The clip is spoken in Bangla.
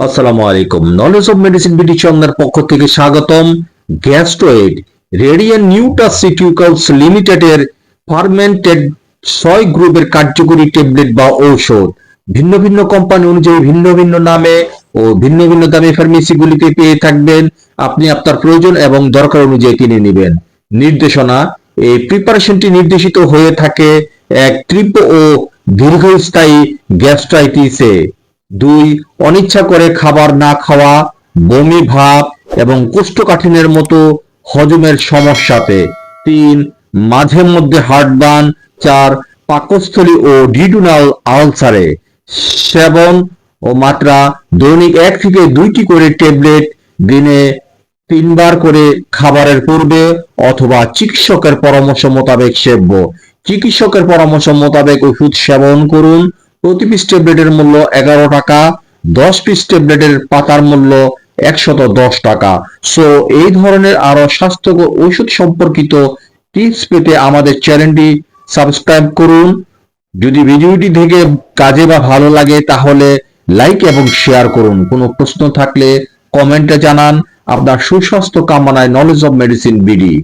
আসসালামু আলাইকুম। নলেজ অফ মেডিসিন বিডি চন্দ্রের পক্ষ থেকে স্বাগতম। গ্যাস্ট্রোয়েড রেডিয়ান নিউটাসিটিউকালস লিমিটেডের ফার্মেন্টেড ছয় গ্রুপের কার্যকরী ট্যাবলেট বা ঔষধ। ভিন্ন ভিন্ন কোম্পানি অনুযায়ী ভিন্ন ভিন্ন নামে ও ভিন্ন ভিন্ন দামে ফার্মেসিগুলিতে পেয়ে থাকবেন। আপনি আপনার প্রয়োজন এবং দরকার অনুযায়ী কিনে নেবেন। নির্দেশনা, এই প্রিপারেশনটি নির্দেশিত হয়ে থাকে এক তীব্র ও দীর্ঘস্থায়ী গ্যাস্ট্রাইটিসে দুই, অনিচ্ছা করে খাবার না খাওয়া, বমি ভাব এবং কোষ্ঠকাঠিন্যের মতো হজমের সমস্যাতে। তিন, মাঝে মধ্যে হার্টবার্ন চার, পাকস্থলী ও ডিডুনাল আলসারে। সেবন ও মাত্রা দৈনিক এক থেকে দুইটি করে ট্যাবলেট দিনে তিনবার করে খাবারের পূর্বে অথবা চিকিৎসকের পরামর্শ মোতাবেক সেব্য। চিকিৎসকের পরামর্শ মোতাবেক ওষুধ সেবন করুন। প্রতি পিস ট্যাবলেটের মূল্য এগারো টাকা, দশ পিস ট্যাবলেটের পাতার মূল্য একশত দশ টাকা। সো এই ধরনের আরও স্বাস্থ্যকর ওষুধ সম্পর্কিত টিপস পেতে আমাদের চ্যানেলটি সাবস্ক্রাইব করুন। যদি ভিডিওটি থেকে কাজে বা ভালো লাগে, তাহলে লাইক এবং শেয়ার করুন। কোনো প্রশ্ন থাকলে কমেন্টে জানান। আপনার সুস্বাস্থ্য কামনায় নলেজ অফ মেডিসিন বিডি